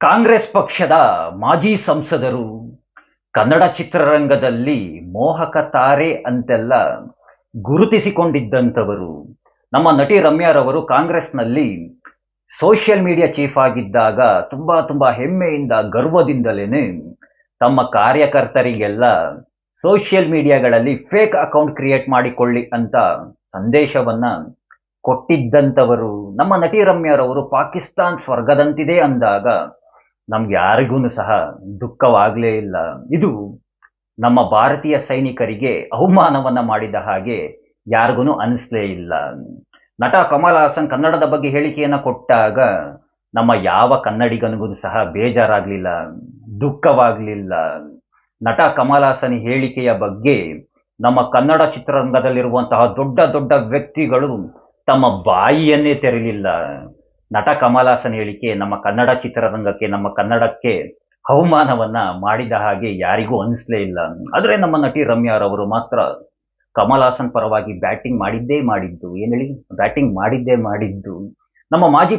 ಕಾಂಗ್ರೆಸ್ ಪಕ್ಷದ ಮಾಜಿ ಸಂಸದರು, ಕನ್ನಡ ಚಿತ್ರರಂಗದಲ್ಲಿ ಮೋಹಕ ತಾರೆ ಅಂತೆಲ್ಲ ಗುರುತಿಸಿಕೊಂಡಿದ್ದಂಥವರು. ನಮ್ಮ ನಟಿ ರಮ್ಯಾರವರು ಕಾಂಗ್ರೆಸ್ನಲ್ಲಿ ಸೋಷಿಯಲ್ ಮೀಡಿಯಾ ಚೀಫ್ ಆಗಿದ್ದಾಗ ತುಂಬಾ ತುಂಬಾ ಹೆಮ್ಮೆಯಿಂದ ಗರ್ವದಿಂದಲೇ ತಮ್ಮ ಕಾರ್ಯಕರ್ತರಿಗೆಲ್ಲ ಸೋಷಿಯಲ್ ಮೀಡಿಯಾಗಳಲ್ಲಿ ಫೇಕ್ ಅಕೌಂಟ್ ಕ್ರಿಯೇಟ್ ಮಾಡಿಕೊಳ್ಳಿ ಅಂತ ಸಂದೇಶವನ್ನ ಕೊಟ್ಟಿದ್ದಂಥವರು. ನಮ್ಮ ನಟಿ ರಮ್ಯಾರವರು ಪಾಕಿಸ್ತಾನ್ ಸ್ವರ್ಗದಂತಿದೆ ಅಂದಾಗ ನಮ್ಗೆ ಯಾರಿಗೂ ಸಹ ದುಃಖವಾಗಲೇ ಇಲ್ಲ. ಇದು ನಮ್ಮ ಭಾರತೀಯ ಸೈನಿಕರಿಗೆ ಅವಮಾನವನ್ನ ಮಾಡಿದ ಹಾಗೆ ಯಾರಿಗೂ ಅನಿಸ್ಲೇ ಇಲ್ಲ. ನಟ ಕಮಲ್ ಹಾಸನ್ ಕನ್ನಡದ ಬಗ್ಗೆ ಹೇಳಿಕೆಯನ್ನು ಕೊಟ್ಟಾಗ ನಮ್ಮ ಯಾವ ಕನ್ನಡಿಗನಿಗೂ ಸಹ ಬೇಜಾರಾಗಲಿಲ್ಲ, ದುಃಖವಾಗಲಿಲ್ಲ. ನಟ ಕಮಲ್ ಹಾಸನ್ ಹೇಳಿಕೆಯ ಬಗ್ಗೆ ನಮ್ಮ ಕನ್ನಡ ಚಿತ್ರರಂಗದಲ್ಲಿರುವಂತಹ ದೊಡ್ಡ ದೊಡ್ಡ ವ್ಯಕ್ತಿಗಳು ತಮ್ಮ ಬಾಯಿಯನ್ನೇ ತೆರಲಿಲ್ಲ. ನಟ ಕಮಲ್ ಹೇಳಿಕೆ ನಮ್ಮ ಕನ್ನಡ ಚಿತ್ರರಂಗಕ್ಕೆ, ನಮ್ಮ ಕನ್ನಡಕ್ಕೆ ಅವಮಾನವನ್ನ ಮಾಡಿದ ಹಾಗೆ ಯಾರಿಗೂ ಅನಿಸ್ಲೇ ಇಲ್ಲ. ಆದ್ರೆ ನಮ್ಮ ನಟಿ ರಮ್ಯಾರವರು ಮಾತ್ರ ಕಮಲ್ ಹಾಸನ್ ಪರವಾಗಿ ಬ್ಯಾಟಿಂಗ್ ಮಾಡಿದ್ದೇ ಮಾಡಿದ್ದು. ಏನ್ ಹೇಳಿ? ಬ್ಯಾಟಿಂಗ್ ಮಾಡಿದ್ದೇ ಮಾಡಿದ್ದು. ನಮ್ಮ ಮಾಜಿ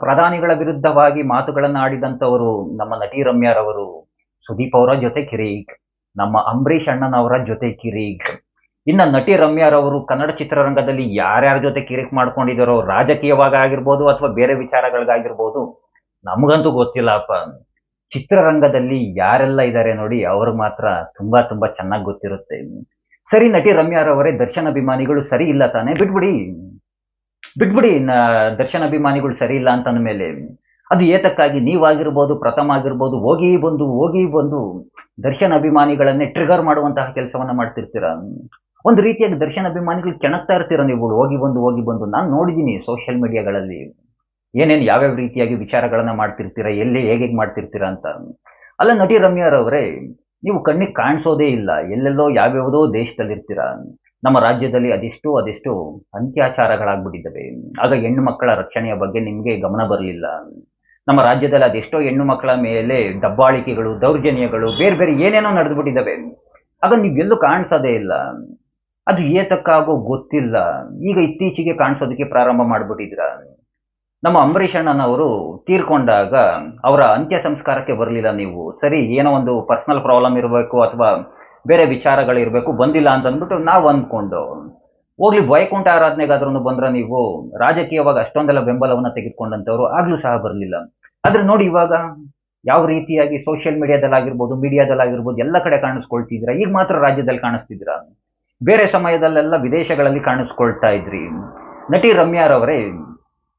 ಪ್ರಧಾನಿಗಳ ವಿರುದ್ಧವಾಗಿ ಮಾತುಗಳನ್ನು ಆಡಿದಂಥವರು ನಮ್ಮ ನಟಿ ರಮ್ಯಾರವರು ಸುದೀಪ್ ಅವರ ಜೊತೆ ಕಿರೀಕ್, ನಮ್ಮ ಅಂಬರೀಷ್ ಅಣ್ಣನವರ ಜೊತೆ ಕಿರೀಕ್. ಇನ್ನ ನಟಿ ರಮ್ಯಾರವರು ಕನ್ನಡ ಚಿತ್ರರಂಗದಲ್ಲಿ ಯಾರ್ಯಾರ ಜೊತೆ ಕಿರಿಕ್ ಮಾಡ್ಕೊಂಡಿದ್ದಾರೋ ರಾಜಕೀಯವಾಗ ಆಗಿರ್ಬೋದು ಅಥವಾ ಬೇರೆ ವಿಚಾರಗಳಿಗಾಗಿರ್ಬೋದು, ನಮಗಂತೂ ಗೊತ್ತಿಲ್ಲಪ್ಪ. ಚಿತ್ರರಂಗದಲ್ಲಿ ಯಾರೆಲ್ಲ ಇದ್ದಾರೆ ನೋಡಿ ಅವ್ರಿಗೆ ಮಾತ್ರ ತುಂಬಾ ತುಂಬಾ ಚೆನ್ನಾಗಿ ಗೊತ್ತಿರುತ್ತೆ. ಸರಿ, ನಟಿ ರಮ್ಯಾರವರೇ ದರ್ಶನ್ ಅಭಿಮಾನಿಗಳು ಸರಿ ಇಲ್ಲ ತಾನೇ? ಬಿಟ್ಬಿಡಿ. ಬಿಟ್ಬಿಡಿ ದರ್ಶನ್ ಅಭಿಮಾನಿಗಳು ಸರಿ ಇಲ್ಲ ಅಂತ ಮೇಲೆ. ಅದು ಏತಕ್ಕಾಗಿ ನೀವಾಗಿರ್ಬೋದು, ಪ್ರಥಮ ಆಗಿರ್ಬೋದು, ಹೋಗಿ ಬಂದು ಹೋಗಿ ಬಂದು ದರ್ಶನ್ ಅಭಿಮಾನಿಗಳನ್ನೇ ಟ್ರಿಗರ್ ಮಾಡುವಂತಹ ಕೆಲಸವನ್ನ ಮಾಡ್ತಿರ್ತೀರ? ಒಂದು ರೀತಿಯಾಗಿ ದರ್ಶನ ಅಭಿಮಾನಿಗಳು ಕೆಣಕ್ತಾ ಇರ್ತೀರ ನೀವು? ಹೋಗಿ ಬಂದು ಹೋಗಿ ಬಂದು. ನಾನು ನೋಡಿದ್ದೀನಿ ಸೋಷಿಯಲ್ ಮೀಡಿಯಾಗಳಲ್ಲಿ ಏನೇನು ಯಾವ್ಯಾವ ರೀತಿಯಾಗಿ ವಿಚಾರಗಳನ್ನ ಮಾಡ್ತಿರ್ತೀರಾ, ಎಲ್ಲಿ ಹೇಗೆ ಮಾಡ್ತಿರ್ತೀರಾ ಅಂತ. ಅಲ್ಲ, ನಟಿ ರಮ್ಯಾರವರೇ ನೀವು ಕಣ್ಣಿಗೆ ಕಾಣಿಸೋದೇ ಇಲ್ಲ. ಎಲ್ಲೆಲ್ಲೋ ಯಾವ್ಯಾವುದೋ ದೇಶದಲ್ಲಿರ್ತೀರ. ನಮ್ಮ ರಾಜ್ಯದಲ್ಲಿ ಅದೆಷ್ಟು ಅದೆಷ್ಟು ಅಂತ್ಯಾಚಾರಗಳಾಗ್ಬಿಟ್ಟಿದ್ದಾವೆ. ಆಗ ಹೆಣ್ಣು ಮಕ್ಕಳ ರಕ್ಷಣೆಯ ಬಗ್ಗೆ ನಿಮಗೆ ಗಮನ ಬರಲಿಲ್ಲ. ನಮ್ಮ ರಾಜ್ಯದಲ್ಲಿ ಅದೆಷ್ಟೋ ಹೆಣ್ಣು ಮಕ್ಕಳ ಮೇಲೆ ದಬ್ಬಾಳಿಕೆಗಳು, ದೌರ್ಜನ್ಯಗಳು ಬೇರೆ ಬೇರೆ ಏನೇನೋ ನಡೆದ್ಬಿಟ್ಟಿದ್ದಾವೆ. ಆಗ ನೀವೆಲ್ಲೂ ಕಾಣಿಸೋದೇ ಇಲ್ಲ. ಅದು ಏತಕ್ಕಾಗೋ ಗೊತ್ತಿಲ್ಲ. ಈಗ ಇತ್ತೀಚೆಗೆ ಕಾಣಿಸೋದಕ್ಕೆ ಪ್ರಾರಂಭ ಮಾಡಿಬಿಟ್ಟಿದ್ರ. ನಮ್ಮ ಅಂಬರೀಷ್ ಅಣ್ಣನವರು ತೀರ್ಕೊಂಡಾಗ ಅವರ ಅಂತ್ಯ ಸಂಸ್ಕಾರಕ್ಕೆ ಬರಲಿಲ್ಲ ನೀವು. ಸರಿ, ಏನೋ ಒಂದು ಪರ್ಸನಲ್ ಪ್ರಾಬ್ಲಮ್ ಇರಬೇಕು ಅಥವಾ ಬೇರೆ ವಿಚಾರಗಳಿರಬೇಕು ಬಂದಿಲ್ಲ ಅಂತ ಅಂದ್ಬಿಟ್ಟು ನಾವು ಅಂದ್ಕೊಂಡು. ಹೋಗ್ಲಿ, ವೈಕುಂಠ ಆರಾಧನೆಗಾದ್ರೂ ಬಂದ್ರೆ ನೀವು. ರಾಜಕೀಯವಾಗಿ ಅಷ್ಟೊಂದೆಲ್ಲ ಬೆಂಬಲವನ್ನ ತೆಗೆದುಕೊಂಡಂಥವ್ರು ಆಗ್ಲೂ ಸಹ ಬರಲಿಲ್ಲ. ಆದ್ರೆ ನೋಡಿ ಇವಾಗ, ಯಾವ ರೀತಿಯಾಗಿ ಸೋಷಿಯಲ್ ಮೀಡಿಯಾದಲ್ಲಾಗಿರ್ಬೋದು ಮೀಡಿಯಾದಲ್ಲಾಗಿರ್ಬೋದು ಎಲ್ಲ ಕಡೆ ಕಾಣಿಸ್ಕೊಳ್ತಿದ್ರ ಈಗ ಮಾತ್ರ ರಾಜ್ಯದಲ್ಲಿ ಕಾಣಿಸ್ತಿದ್ದೀರಾ? ಬೇರೆ ಸಮಯದಲ್ಲೆಲ್ಲ ವಿದೇಶಗಳಲ್ಲಿ ಕಾಣಿಸ್ಕೊಳ್ತಾ ಇದ್ರಿ. ನಟಿ ರಮ್ಯಾರವರೇ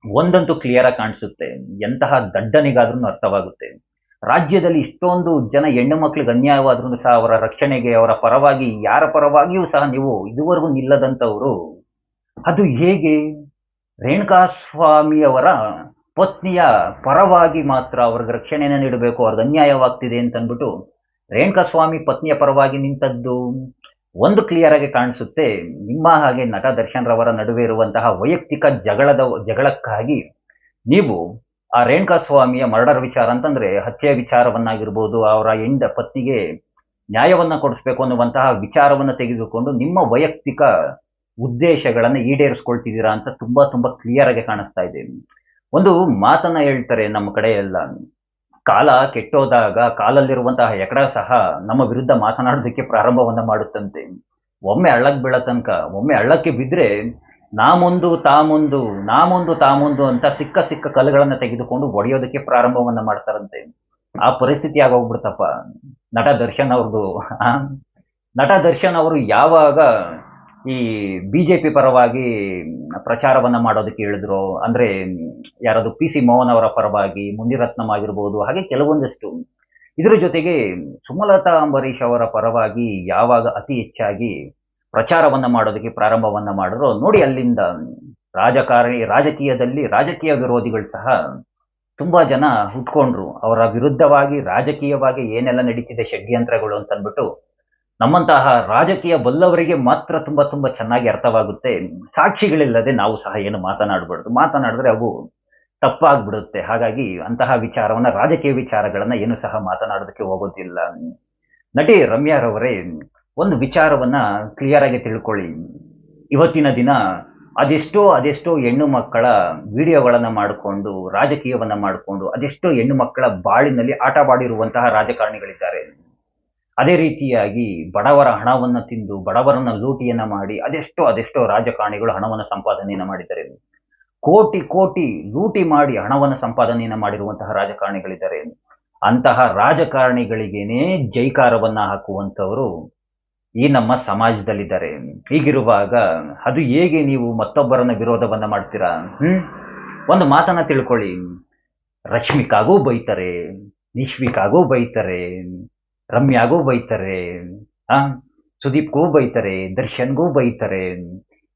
ಒಂದಂತೂ ಕ್ಲಿಯರ್ ಆಗಿ ಕಾಣಿಸುತ್ತೆ. ಎಂತಹ ದಡ್ಡನಿಗಾದ್ರೂ ಅರ್ಥವಾಗುತ್ತೆ. ರಾಜ್ಯದಲ್ಲಿ ಇಷ್ಟೊಂದು ಜನ ಹೆಣ್ಣು ಮಕ್ಳಿಗೆ ಅನ್ಯಾಯವಾದ್ರೂ ಸಹ ಅವರ ರಕ್ಷಣೆಗೆ, ಅವರ ಪರವಾಗಿ, ಯಾರ ಪರವಾಗಿಯೂ ಸಹ ನೀವು ಇದುವರೆಗೂ ನಿಲ್ಲದಂಥವರು. ಅದು ಹೇಗೆ? ರೇಣುಕಾಸ್ವಾಮಿಯವರ ಪತ್ನಿಯ ಪರವಾಗಿ ಮಾತ್ರ ಅವ್ರಿಗೆ ರಕ್ಷಣೆಯನ್ನು ನೀಡಬೇಕು, ಅವ್ರಿಗೆ ಅನ್ಯಾಯವಾಗ್ತಿದೆ ಅಂತ ಅಂದ್ಬಿಟ್ಟು ರೇಣುಕಾಸ್ವಾಮಿ ಪತ್ನಿಯ ಪರವಾಗಿ ನಿಂತದ್ದು. ಒಂದು ಕ್ಲಿಯರ್ ಆಗಿ ಕಾಣಿಸುತ್ತೆ, ನಿಮ್ಮ ಹಾಗೆ ನಟ ದರ್ಶನ್ ರವರ ನಡುವೆ ಇರುವಂತಹ ವೈಯಕ್ತಿಕ ಜಗಳದ, ಜಗಳಕ್ಕಾಗಿ ನೀವು ಆ ರೇಣುಕಾಸ್ವಾಮಿಯ ಮರ್ಡರ್ ವಿಚಾರ ಅಂತಂದ್ರೆ ಹತ್ಯೆ ವಿಚಾರವನ್ನಾಗಿರ್ಬೋದು, ಅವರ ಹೆಂಡ ಪತ್ನಿಗೆ ನ್ಯಾಯವನ್ನ ಕೊಡಿಸ್ಬೇಕು ಅನ್ನುವಂತಹ ವಿಚಾರವನ್ನ ತೆಗೆದುಕೊಂಡು ನಿಮ್ಮ ವೈಯಕ್ತಿಕ ಉದ್ದೇಶಗಳನ್ನ ಈಡೇರಿಸ್ಕೊಳ್ತಿದ್ದೀರಾ ಅಂತ ತುಂಬಾ ತುಂಬಾ ಕ್ಲಿಯರ್ ಆಗಿ ಕಾಣಿಸ್ತಾ ಇದೆ. ಒಂದು ಮಾತನ್ನ ಹೇಳ್ತಾರೆ ನಮ್ಮ ಕಡೆ ಎಲ್ಲ ಕಾಲ ಕೆಟ್ಟೋದಾಗ ಕಾಲಲ್ಲಿರುವಂತಹ ಎಕಡ ಸಹ ನಮ್ಮ ವಿರುದ್ಧ ಮಾತನಾಡೋದಕ್ಕೆ ಪ್ರಾರಂಭವನ್ನ ಮಾಡುತ್ತಂತೆ. ಒಮ್ಮೆ ಹಳ್ಳಕ್ಕೆ ಬೀಳ ತನಕ, ಒಮ್ಮೆ ಹಳ್ಳಕ್ಕೆ ಬಿದ್ದರೆ ನಾ ಮುಂದು ತಾ ಮುಂದು ನಾ ಮುಂದು ತಾ ಮುಂದು ಅಂತ ಸಿಕ್ಕ ಸಿಕ್ಕ ಕಲ್ಲುಗಳನ್ನು ತೆಗೆದುಕೊಂಡು ಒಡೆಯೋದಕ್ಕೆ ಪ್ರಾರಂಭವನ್ನ ಮಾಡ್ತಾರಂತೆ. ಆ ಪರಿಸ್ಥಿತಿ ಆಗೋಗ್ಬಿಡ್ತಪ್ಪ. ನಟ ದರ್ಶನ್ ಅವ್ರದ್ದು ನಟ ದರ್ಶನ್ ಅವರು ಯಾವಾಗ ಈ ಬಿಜೆಪಿ ಪರವಾಗಿ ಪ್ರಚಾರವನ್ನ ಮಾಡೋದಕ್ಕೆ ಹೇಳಿದ್ರು. ಅಂದ್ರೆ ಯಾರಾದ್ರು ಪಿ ಸಿ ಮೋಹನ್ ಅವರ ಪರವಾಗಿ, ಮುನಿರತ್ನಂ ಆಗಿರ್ಬೋದು, ಹಾಗೆ ಕೆಲವೊಂದಷ್ಟು. ಇದರ ಜೊತೆಗೆ ಸುಮಲತಾ ಅಂಬರೀಶ್ ಅವರ ಪರವಾಗಿ ಯಾವಾಗ ಅತಿ ಹೆಚ್ಚಾಗಿ ಪ್ರಚಾರವನ್ನ ಮಾಡೋದಕ್ಕೆ ಪ್ರಾರಂಭವನ್ನ ಮಾಡಿದ್ರು, ನೋಡಿ ಅಲ್ಲಿಂದ ರಾಜಕಾರಣಿ, ರಾಜಕೀಯದಲ್ಲಿ ರಾಜಕೀಯ ವಿರೋಧಿಗಳು ಸಹ ತುಂಬಾ ಜನ ಹುಟ್ಕೊಂಡ್ರು. ಅವರ ವಿರುದ್ಧವಾಗಿ, ರಾಜಕೀಯವಾಗಿ ಏನೆಲ್ಲ ನಡೀತಿದೆ ಷಡ್ಯಂತ್ರಗಳು ಅಂತ ಅಂದ್ಬಿಟ್ಟು ನಮ್ಮಂತಹ ರಾಜಕೀಯ ಬಲ್ಲವರಿಗೆ ಮಾತ್ರ ತುಂಬ ತುಂಬ ಚೆನ್ನಾಗಿ ಅರ್ಥವಾಗುತ್ತೆ. ಸಾಕ್ಷಿಗಳಿಲ್ಲದೆ ನಾವು ಸಹ ಏನು ಮಾತನಾಡಬಾರ್ದು. ಮಾತನಾಡಿದ್ರೆ ಅವು ತಪ್ಪಾಗ್ಬಿಡುತ್ತೆ. ಹಾಗಾಗಿ ಅಂತಹ ವಿಚಾರವನ್ನ, ರಾಜಕೀಯ ವಿಚಾರಗಳನ್ನ ಏನು ಸಹ ಮಾತನಾಡೋದಕ್ಕೆ ಹೋಗೋದಿಲ್ಲ. ನಟಿ ರಮ್ಯಾರವರೇ ಒಂದು ವಿಚಾರವನ್ನ ಕ್ಲಿಯರ್ ಆಗಿ ತಿಳ್ಕೊಳ್ಳಿ. ಇವತ್ತಿನ ದಿನ ಅದೆಷ್ಟೋ ಅದೆಷ್ಟೋ ಹೆಣ್ಣು ಮಕ್ಕಳ ವಿಡಿಯೋಗಳನ್ನು ಮಾಡಿಕೊಂಡು, ರಾಜಕೀಯವನ್ನ ಮಾಡಿಕೊಂಡು, ಅದೆಷ್ಟೋ ಹೆಣ್ಣು ಮಕ್ಕಳ ಬಾಳಿನಲ್ಲಿ ಆಟವಾಡಿರುವಂತಹ ರಾಜಕಾರಣಿಗಳಿದ್ದಾರೆ. ಅದೇ ರೀತಿಯಾಗಿ ಬಡವರ ಹಣವನ್ನು ತಿಂದು ಬಡವರನ್ನ ಲೂಟಿಯನ್ನ ಮಾಡಿ ಅದೆಷ್ಟೋ ಅದೆಷ್ಟೋ ರಾಜಕಾರಣಿಗಳು ಹಣವನ್ನು ಸಂಪಾದನೆಯನ್ನು ಮಾಡಿದ್ದಾರೆ. ಕೋಟಿ ಕೋಟಿ ಲೂಟಿ ಮಾಡಿ ಹಣವನ್ನು ಸಂಪಾದನೆಯನ್ನು ಮಾಡಿರುವಂತಹ ರಾಜಕಾರಣಿಗಳಿದ್ದಾರೆ. ಅಂತಹ ರಾಜಕಾರಣಿಗಳಿಗೇನೆ ಜೈಕಾರವನ್ನ ಹಾಕುವಂಥವರು ಈ ನಮ್ಮ ಸಮಾಜದಲ್ಲಿದ್ದಾರೆ. ಹೀಗಿರುವಾಗ ಅದು ಹೇಗೆ ನೀವು ಮತ್ತೊಬ್ಬರನ್ನ ವಿರೋಧವನ್ನ ಮಾಡ್ತೀರಾ? ಹ್ಮ್? ಒಂದು ಮಾತನ್ನ ತಿಳ್ಕೊಳ್ಳಿ. ರಶ್ಮಿಕಾಗೂ ಬೈತಾರೆ, ನಿಶ್ವಿಕಾಗೂ ಬೈತಾರೆ. ರಮ್ಯಾಗೂ ಬೈತಾರೆ, ಆ, ಸುದೀಪ್ಗೂ ಬೈತಾರೆ, ದರ್ಶನ್ಗೂ ಬೈತಾರೆ,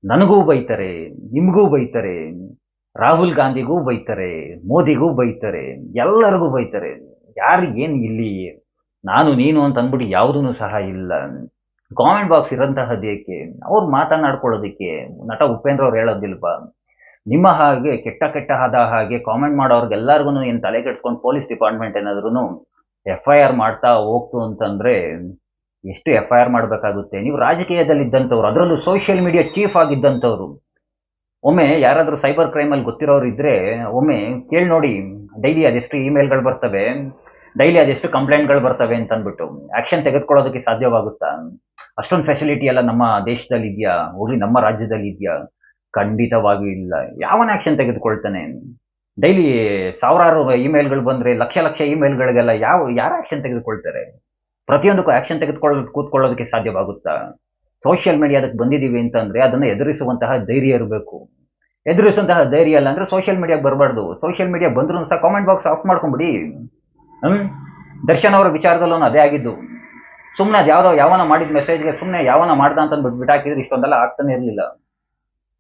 ನನಗೂ ಬೈತಾರೆ, ನಿಮಗೂ ಬೈತಾರೆ, ರಾಹುಲ್ ಗಾಂಧಿಗೂ ಬೈತಾರೆ, ಮೋದಿಗೂ ಬೈತಾರೆ, ಎಲ್ಲರಿಗೂ ಬೈತಾರೆ. ಏನು ಇಲ್ಲಿ, ನಾನು ನೀನು ಅಂತ ಅಂದ್ಬಿಟ್ಟು ಯಾವುದೂ ಸಹ ಇಲ್ಲ. ಕಾಮೆಂಟ್ ಬಾಕ್ಸ್ ಇರೋಂತಹದ್ದೇಕೆ? ಅವ್ರು ಮಾತನಾಡ್ಕೊಳ್ಳೋದಕ್ಕೆ, ನಟ ಉಪೇಂದ್ರ ಅವ್ರು ಹೇಳೋದಿಲ್ವಾ? ನಿಮ್ಮ ಹಾಗೆ ಕೆಟ್ಟ ಕೆಟ್ಟ ಆದ ಹಾಗೆ ಕಾಮೆಂಟ್ ಮಾಡೋರ್ಗೆಲ್ಲರಿಗೂ ಏನು ತಲೆ ಕೆಡ್ಸ್ಕೊಂಡು ಪೊಲೀಸ್ ಡಿಪಾರ್ಟ್ಮೆಂಟ್ ಏನಾದ್ರೂ ಎಫ್ ಐ ಆರ್ ಮಾಡ್ತಾ ಹೋಗ್ತು ಅಂತಂದ್ರೆ ಎಷ್ಟು ಎಫ್ ಐ ಆರ್ ಮಾಡಬೇಕಾಗುತ್ತೆ? ನೀವು ರಾಜಕೀಯದಲ್ಲಿ ಇದ್ದಂಥವ್ರು ಅದರಲ್ಲೂ ಸೋಷಿಯಲ್ ಮೀಡಿಯಾ ಚೀಫ್ ಆಗಿದ್ದಂಥವ್ರು. ಒಮ್ಮೆ ಯಾರಾದರೂ ಸೈಬರ್ ಕ್ರೈಮಲ್ಲಿ ಗೊತ್ತಿರೋರು ಇದ್ರೆ ಒಮ್ಮೆ ಕೇಳಿ ನೋಡಿ ಡೈಲಿ ಅದೆಷ್ಟು ಇಮೇಲ್ಗಳು ಬರ್ತವೆ ಡೈಲಿ ಅದೆಷ್ಟು ಕಂಪ್ಲೇಂಟ್ಗಳು ಬರ್ತವೆ ಅಂತ ಅಂದ್ಬಿಟ್ಟು ಆಕ್ಷನ್ ತೆಗೆದುಕೊಳ್ಳೋದಕ್ಕೆ ಸಾಧ್ಯವಾಗುತ್ತಾ? ಅಷ್ಟೊಂದು ಫೆಸಿಲಿಟಿ ಎಲ್ಲ ನಮ್ಮ ದೇಶದಲ್ಲಿ ಇದೆಯಾ ಹೋಗ್ಲಿ, ನಮ್ಮ ರಾಜ್ಯದಲ್ಲಿ ಇದೆಯಾ ಖಂಡಿತವಾಗಿಯೂ ಇಲ್ಲ ಯಾವನ ಆಕ್ಷನ್ ತೆಗೆದುಕೊಳ್ತಾನೆ? ಡೈಲಿ ಸಾವಿರಾರು ಇಮೇಲ್ಗಳು ಬಂದ್ರೆ, ಲಕ್ಷ ಲಕ್ಷ ಇಮೇಲ್ಗಳಿಗೆಲ್ಲ ಯಾವ, ಯಾರು ಆಕ್ಷನ್ ತೆಗೆದುಕೊಳ್ತಾರೆ? ಪ್ರತಿಯೊಂದಕ್ಕೂ ಆಕ್ಷನ್ ತೆಗೆದುಕೊಳ್ಳೋ, ಕೂತ್ಕೊಳ್ಳೋದಕ್ಕೆ ಸಾಧ್ಯವಾಗುತ್ತಾ? ಸೋಷಿಯಲ್ ಮೀಡಿಯಾದಕ್ಕೆ ಬಂದಿದ್ದೀವಿ ಅಂತಂದ್ರೆ ಅದನ್ನು ಎದುರಿಸುವಂತಹ ಧೈರ್ಯ ಇರಬೇಕು. ಎದುರಿಸುವಂತಹ ಧೈರ್ಯ ಇಲ್ಲ ಅಂದರೆ ಸೋಷಿಯಲ್ ಮೀಡಿಯಾಗೆ ಬರಬಾರ್ದು. ಸೋಷಿಯಲ್ ಮೀಡಿಯಾ ಬಂದರೂ ಸಹ ಕಾಮೆಂಟ್ ಬಾಕ್ಸ್ ಆಫ್ ಮಾಡ್ಕೊಂಬಿಡಿ. ಹ್ಞೂ ದರ್ಶನ್ ಅವರ ವಿಚಾರದಲ್ಲೂ ಅದೇ ಆಗಿದ್ದು. ಸುಮ್ಮನೆ ಅದು ಯಾವ್ದೋ ಯಾವನ ಮಾಡಿದ ಮೆಸೇಜ್ಗೆ ಸುಮ್ಮನೆ ಯಾವನ ಮಾಡ್ದ ಅಂತ ಬಿಟ್ಬಿಟ್ಟು ಬಿಟ್ಟಾಕಿದ್ರೆ ಇಷ್ಟೊಂದೆಲ್ಲ ಆಗ್ತಾನೆ ಇರಲಿಲ್ಲ.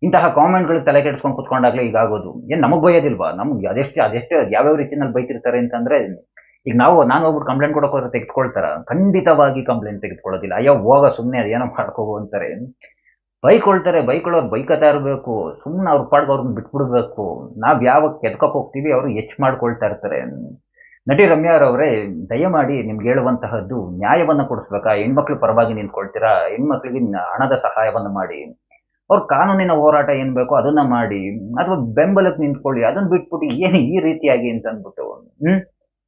ಇಂತಹ ಕಾಮೆಂಟ್ಗಳು ತಲೆ ಕೆಡಿಸ್ಕೊಂಡು ಕುತ್ಕೊಂಡಾಗಲೇ ಈಗಾಗೋದು ಏನು ನಮಗೆ ಬೈಯೋದಿಲ್ವಾ? ನಮ್ಗೆ ಅದೆಷ್ಟು ಅದೆಷ್ಟು ಯಾವ್ಯಾವ ರೀತಿಯಲ್ಲಿ ಬೈತಿರ್ತಾರೆ ಅಂತಂದ್ರೆ, ಈಗ ನಾವು ನಾನು ಹೋಗ್ಬಿಟ್ಟು ಕಂಪ್ಲೇಂಟ್ ಕೊಡೋಕೆ ಹೋದ್ರೆ ತೆಗೆದುಕೊಳ್ತಾರ? ಖಂಡಿತವಾಗಿ ಕಂಪ್ಲೇಂಟ್ ತೆಗೆದುಕೊಳ್ಳೋದಿಲ್ಲ. ಅಯ್ಯೋ, ಹೋಗ ಸುಮ್ಮನೆ ಅದೇನೋ ಮಾಡ್ಕೋಬೋ ಅಂತಾರೆ. ಬೈಕೊಳ್ತಾರೆ. ಬೈಕೊಳ್ಳೋರು ಬೈಕತಾ ಇರಬೇಕು. ಸುಮ್ಮನೆ ಅವ್ರ ಪಾಡ್ಗೆ ಅವ್ರನ್ನ ಬಿಟ್ಬಿಡ್ಬೇಕು. ನಾವು ಯಾವಾಗ ಕೆದ್ಕಕ್ಕೆ ಹೋಗ್ತೀವಿ, ಅವರು ಹೆಚ್ಚು ಮಾಡ್ಕೊಳ್ತಾ ಇರ್ತಾರೆ. ನಟಿ ರಮ್ಯಾರವರೇ ದಯಮಾಡಿ ನಿಮ್ಗೆ ಹೇಳುವಂತಹದ್ದು ನ್ಯಾಯವನ್ನು ಕೊಡಿಸ್ಬೇಕಾ? ಹೆಣ್ಮಕ್ಳು ಪರವಾಗಿ ನಿಂತ್ಕೊಳ್ತೀರಾ? ಹೆಣ್ಮಕ್ಳಿಗೆ ಹಣದ ಸಹಾಯವನ್ನು ಮಾಡಿ. ಅವ್ರ ಕಾನೂನಿನ ಹೋರಾಟ ಏನ್ ಬೇಕೋ ಅದನ್ನ ಮಾಡಿ, ಅಥವಾ ಬೆಂಬಲಕ್ಕೆ ನಿಂತ್ಕೊಳ್ಳಿ ಅದನ್ನ ಬಿಟ್ಬಿಟ್ಟು ಏನು ಈ ರೀತಿಯಾಗಿ ಅಂತ ಅಂದ್ಬಿಟ್ಟು, ಹ್ಮ್?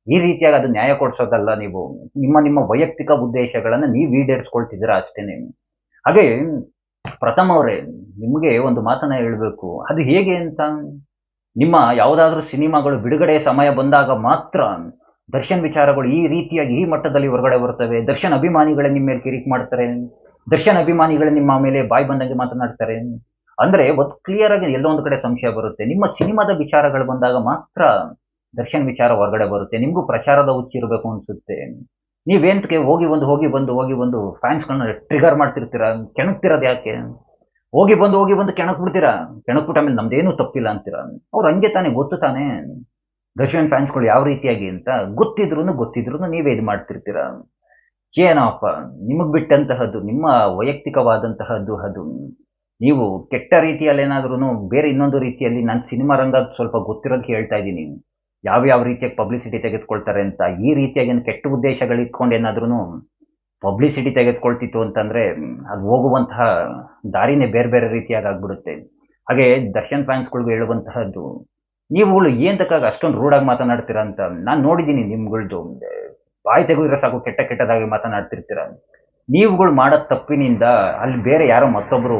ಈ ರೀತಿಯಾಗಿ ಅದು ನ್ಯಾಯ ಕೊಡ್ಸೋದಲ್ಲ ನೀವು. ನಿಮ್ಮ ನಿಮ್ಮ ವೈಯಕ್ತಿಕ ಉದ್ದೇಶಗಳನ್ನ ನೀವು ಈಡೇರಿಸ್ಕೊಳ್ತಿದ್ದೀರಾ ಅಷ್ಟೇನೆ. ಹಾಗೆ, ಪ್ರಥಮ ಅವರೇ, ನಿಮಗೆ ಒಂದು ಮಾತನ್ನ ಹೇಳಬೇಕು. ಅದು ಹೇಗೆ ಅಂತ? ನಿಮ್ಮ ಯಾವುದಾದ್ರೂ ಸಿನಿಮಾಗಳು ಬಿಡುಗಡೆ ಸಮಯ ಬಂದಾಗ ಮಾತ್ರ ದರ್ಶನ್ ವಿಚಾರಗಳು ಈ ರೀತಿಯಾಗಿ ಈ ಮಟ್ಟದಲ್ಲಿ ಹೊರಗಡೆ ಬರ್ತವೆ. ದರ್ಶನ್ ಅಭಿಮಾನಿಗಳೇ ನಿಮ್ಮ ಮೇಲೆ ಕಿರಿಕ್ ಮಾಡ್ತಾರೆ. ದರ್ಶನ್ ಅಭಿಮಾನಿಗಳು ನಿಮ್ಮ ಮೇಲೆ ಬಾಯ್ ಬಂದಂಗೆ ಮಾತನಾಡ್ತಾರೆ. ಅಂದ್ರೆ ಒಂದು ಕ್ಲಿಯರ್ ಆಗಿ ಎಲ್ಲೋ ಒಂದು ಕಡೆ ಸಂಶಯ ಬರುತ್ತೆ. ನಿಮ್ಮ ಸಿನಿಮಾದ ವಿಚಾರಗಳು ಬಂದಾಗ ಮಾತ್ರ ದರ್ಶನ್ ವಿಚಾರ ಹೊರಗಡೆ ಬರುತ್ತೆ. ನಿಮಗೂ ಪ್ರಚಾರದ ಹುಚ್ಚಿರಬೇಕು ಅನ್ಸುತ್ತೆ. ನೀವೇಂತಕ್ಕೆ ಹೋಗಿ ಬಂದು ಹೋಗಿ ಬಂದು ಹೋಗಿ ಬಂದು ಫ್ಯಾನ್ಸ್ಗಳನ್ನ ಟ್ರಿಗರ್ ಮಾಡ್ತಿರ್ತೀರಾ? ಕೆಣಕ್ತಿರೋದು ಯಾಕೆ? ಹೋಗಿ ಬಂದು ಹೋಗಿ ಬಂದು ಕೆಣಕ್ ಬಿಡ್ತೀರಾ ಕೆಣಕ್ ಬಿಟ್ಟ ಮೇಲೆ ನಮ್ದೇನು ತಪ್ಪಿಲ್ಲ ಅಂತೀರಾ? ಅವ್ರು ಹಂಗೆ ತಾನೇ, ಗೊತ್ತು ತಾನೇ. ದರ್ಶನ್ ಫ್ಯಾನ್ಸ್ಗಳು ಯಾವ ರೀತಿಯಾಗಿ ಅಂತ ಗೊತ್ತಿದ್ರು ಗೊತ್ತಿದ್ರು ನೀವೇ ಇದು ಮಾಡ್ತಿರ್ತೀರಾ? ಏನಪ್ಪ, ನಿಮಗೆ ಬಿಟ್ಟಂತಹದ್ದು, ನಿಮ್ಮ ವೈಯಕ್ತಿಕವಾದಂತಹದ್ದು ಅದು. ನೀವು ಕೆಟ್ಟ ರೀತಿಯಲ್ಲಿ ಏನಾದ್ರೂ ಬೇರೆ ಇನ್ನೊಂದು ರೀತಿಯಲ್ಲಿ ನಾನು ಸಿನಿಮಾ ರಂಗ ಸ್ವಲ್ಪ ಗೊತ್ತಿರೋದಕ್ಕೆ ಹೇಳ್ತಾ ಇದ್ದೀನಿ. ಯಾವ ಯಾವ ರೀತಿಯಾಗಿ ಪಬ್ಲಿಸಿಟಿ ತೆಗೆದುಕೊಳ್ತಾರೆ ಅಂತ, ಈ ರೀತಿಯಾಗಿ ಕೆಟ್ಟ ಉದ್ದೇಶಗಳು ಇಟ್ಕೊಂಡು ಏನಾದ್ರೂ ಪಬ್ಲಿಸಿಟಿ ತೆಗೆದುಕೊಳ್ತಿತ್ತು ಅಂತಂದ್ರೆ, ಅದು ಹೋಗುವಂತಹ ದಾರಿನೇ ಬೇರೆ ಬೇರೆ ರೀತಿಯಾಗಿ ಆಗ್ಬಿಡುತ್ತೆ. ಹಾಗೆ ದರ್ಶನ್ ಫ್ಯಾನ್ಸ್ಗಳಿಗೂ ಹೇಳುವಂತಹದ್ದು ನೀವುಗಳು ಏನ್ ತಕ್ಕಾಗ ಅಷ್ಟೊಂದು ರೂಢಾಗಿ ಮಾತನಾಡ್ತೀರಾ ಅಂತ ನಾನು ನೋಡಿದ್ದೀನಿ ನಿಮ್ಗಳ್ದು. ಬಾಯಿ ತೆಗೆದ್ರೆ ಸಾಕು, ಕೆಟ್ಟ ಕೆಟ್ಟದಾಗಿ ಮಾತನಾಡ್ತಿರ್ತೀರ. ನೀವುಗಳು ಮಾಡೋ ತಪ್ಪಿನಿಂದ ಅಲ್ಲಿ ಬೇರೆ ಯಾರೋ ಮತ್ತೊಬ್ರು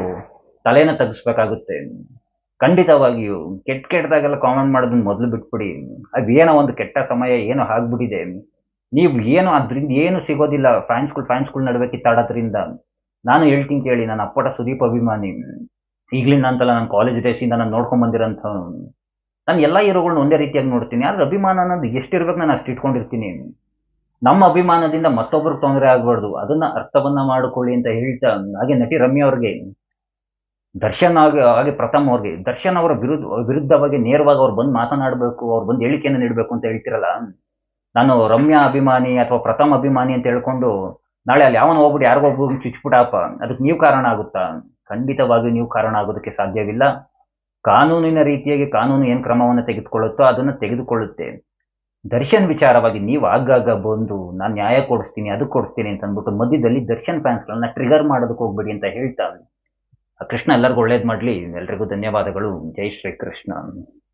ತಲೆನ ತಗ್ಸ್ಬೇಕಾಗುತ್ತೆ. ಖಂಡಿತವಾಗಿಯೂ ಕೆಟ್ಟ ಕೆಟ್ಟದಾಗೆಲ್ಲ ಕಾಮೆಂಟ್ ಮಾಡೋದನ್ನ ಮೊದಲು ಬಿಟ್ಬಿಡಿ. ಅದು ಏನೋ ಒಂದು ಕೆಟ್ಟ ಸಮಯ, ಏನೋ ಆಗ್ಬಿಟ್ಟಿದೆ. ನೀವು ಏನು ಅದರಿಂದ ಏನು ಸಿಗೋದಿಲ್ಲ. ಫ್ಯಾನ್ಸ್ಗಳು ಫ್ಯಾನ್ಸ್ಗಳು ನಡುವೆ ಕಿತ್ತಾಡೋದ್ರಿಂದ. ನಾನು ಹೇಳ್ತೀನಿ ಕೇಳಿ ನಾನು ಅಪ್ಪಟ ಸುದೀಪ್ ಅಭಿಮಾನಿ. ಈಗಲಿಂದ ಅಂತಲ್ಲ ನಾನು ಕಾಲೇಜ್ ಡೇಸಿಂದ ನಾನು ನೋಡ್ಕೊಂಡು ಬಂದಿರೋಂಥ ನಾನು ಎಲ್ಲ ಹೀರೋಗಳನ್ನ ಒಂದೇ ರೀತಿಯಾಗಿ ನೋಡ್ತೀನಿ. ಆದರೆ ಅಭಿಮಾನ ಅನ್ನೋದು ಎಷ್ಟಿರ್ಬೇಕು ನಾನು ಅಷ್ಟು ಇಟ್ಕೊಂಡಿರ್ತೀನಿ. ನಮ್ಮ ಅಭಿಮಾನದಿಂದ ಮತ್ತೊಬ್ರಿಗೆ ತೊಂದರೆ ಆಗ್ಬಾರ್ದು. ಅದನ್ನ ಅರ್ಥವನ್ನ ಮಾಡಿಕೊಳ್ಳಿ ಅಂತ ಹೇಳ್ತಾ ಹಾಗೆ ನಟಿ ರಮ್ಯಾ ಅವ್ರಿಗೆ, ದರ್ಶನ್ ಆಗಿ ಹಾಗೆ ಪ್ರಥಮ್ ಅವ್ರಿಗೆ, ದರ್ಶನ್ ಅವರ ವಿರುದ್ಧ ವಿರುದ್ಧವಾಗಿ ನೇರವಾಗಿ ಅವ್ರು ಬಂದು ಮಾತನಾಡಬೇಕು, ಅವ್ರು ಬಂದು ಹೇಳಿಕೆಯನ್ನು ನೀಡಬೇಕು ಅಂತ ಹೇಳ್ತಿರಲ್ಲ, ನಾನು ರಮ್ಯಾ ಅಭಿಮಾನಿ ಅಥವಾ ಪ್ರಥಮ್ ಅಭಿಮಾನಿ ಅಂತ ಹೇಳ್ಕೊಂಡು ನಾಳೆ ಅಲ್ಲಿ ಯಾವನ ಹೋಗ್ಬಿಟ್ಟು ಯಾರಿಗೋ ಚುಚ್ಬಿಟಾಪ ಅದಕ್ಕೆ ನೀವು ಕಾರಣ ಆಗುತ್ತಾ? ಖಂಡಿತವಾಗಿ ನೀವು ಕಾರಣ ಆಗೋದಕ್ಕೆ ಸಾಧ್ಯವಿಲ್ಲ. ಕಾನೂನಿನ ರೀತಿಯಾಗಿ ಕಾನೂನು ಏನು ಕ್ರಮವನ್ನು ತೆಗೆದುಕೊಳ್ಳುತ್ತೋ ಅದನ್ನು ತೆಗೆದುಕೊಳ್ಳುತ್ತೆ. ದರ್ಶನ್ ವಿಚಾರವಾಗಿ ನೀವು ಆಗಾಗ ಬಂದು ನಾನು ನ್ಯಾಯ ಕೊಡಿಸ್ತೀನಿ, ಅದು ಕೊಡಿಸ್ತೀನಿ ಅಂತ ಅಂದ್ಬಿಟ್ಟು ಮಧ್ಯದಲ್ಲಿ ದರ್ಶನ್ ಫ್ಯಾನ್ಸ್ಗಳನ್ನ ಟ್ರಿಗರ್ ಮಾಡೋದಕ್ಕೆ ಹೋಗ್ಬೇಡಿ ಅಂತ ಹೇಳ್ತಾ ಕೃಷ್ಣ ಎಲ್ಲರಿಗೂ ಒಳ್ಳೇದು ಮಾಡಲಿ. ಎಲ್ರಿಗೂ ಧನ್ಯವಾದಗಳು. ಜೈ ಶ್ರೀ ಕೃಷ್ಣ